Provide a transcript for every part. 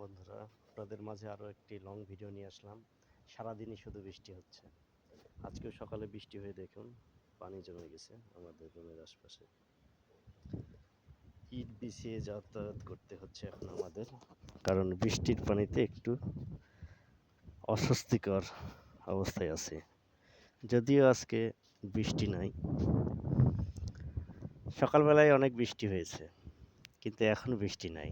বন্ধুরা, আপনাদের মাঝে আরও একটি লং ভিডিও নিয়ে আসলাম। সারাদিনই শুধু বৃষ্টি হচ্ছে। আজকেও সকালে বৃষ্টি হয়ে দেখুন, পানি জমে গেছে আমাদের রুমের আশপাশে। ইট বিছিয়ে যাতায়াত করতে হচ্ছে এখন আমাদের, কারণ বৃষ্টির পানিতে একটু অস্বস্তিকর অবস্থায় আছে। যদিও আজকে বৃষ্টি নাই। সকালবেলায় অনেক বৃষ্টি হয়েছে, কিন্তু এখন বৃষ্টি নাই।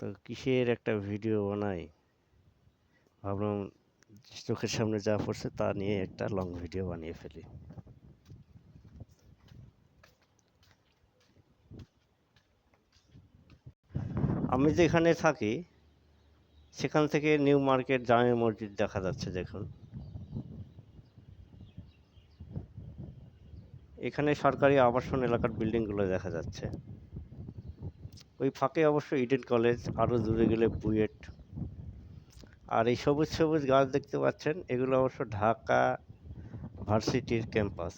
তো কিসের একটা ভিডিও বানাই? ভাবলাম চোখের সামনে যা পড়ছে তা নিয়ে একটা লং ভিডিও বানিয়ে ফেলি। আমি যেখানে থাকি, সেখান থেকে নিউ মার্কেট জামে মসজিদ দেখা যাচ্ছে দেখুন। এখানে সরকারি আবাসন এলাকার বিল্ডিংগুলো দেখা যাচ্ছে। ওই ফাঁকে অবশ্য ইডেন কলেজ আরও দূরে গেলে বুয়েট আর এই সবুজ সবুজ গাছ দেখতে পাচ্ছেন, এগুলো অবশ্য ঢাকা ভার্সিটির ক্যাম্পাস।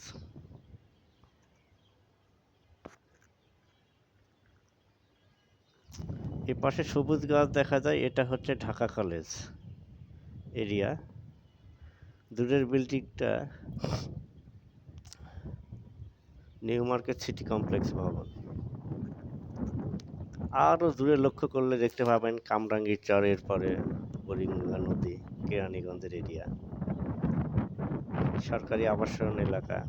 এ পাশে সবুজ গাছ দেখা যায়, এটা হচ্ছে ঢাকা কলেজ এরিয়া। দূরের বিল্ডিংটা নিউ মার্কেট সিটি কমপ্লেক্স ভবন। আরও দূরে লক্ষ্য করলে দেখতে পাবেন কামরাঙ্গীর চরের পরে বরিঙ্গা নদী, কেরানীগঞ্জের এরিয়া। সরকারি আবাসন এলাকা।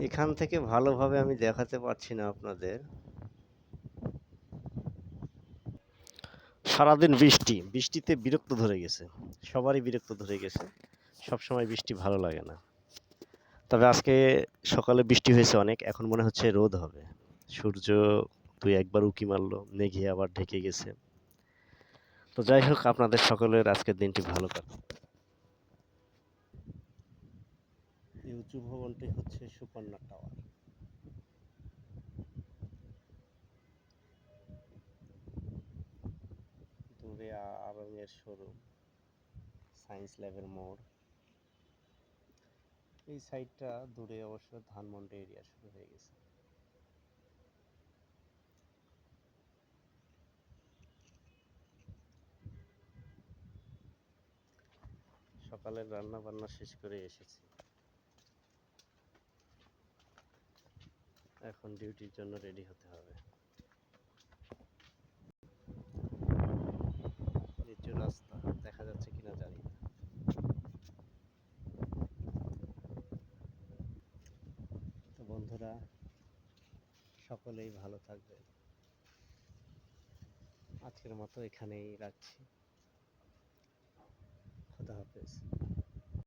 এখান থেকে ভালোভাবে আমি দেখাতে পারছি না আপনাদের। সারাদিন বৃষ্টি, বৃষ্টিতে বিরক্ত ধরে গেছে। সবারই বিরক্ত ধরে গেছে। সব সময় বৃষ্টি ভালো লাগে না। তবে আজকে সকালে বৃষ্টি হয়েছে অনেক, এখন মনে হচ্ছে রোদ হবে। সূর্য দুই একবার উকি মারলো, মেঘে আবার ঢেকে গেছে। তো যাই হোক, আপনাদের সকলের আজকের দিনটি ভালো কাটুক। এই উঁচু ভবনটি হচ্ছে সুপর্ণা টাওয়ার। দূরে আরঙের শোরুম, সায়েন্স ল্যাবের মোড়। এই সাইডটা দূরে অবশ্য ধানমন্ডি এরিয়া শুরু হয়ে গেছে। সকালের রান্না বান্না শেষ করে এসেছি। এখন ডিউটির জন্য রেডি হতে হবে। বন্ধুরা সকলেই ভালো থাকবেন আজকের মতো এখানেই রাখছি। খুদা হাফেজ।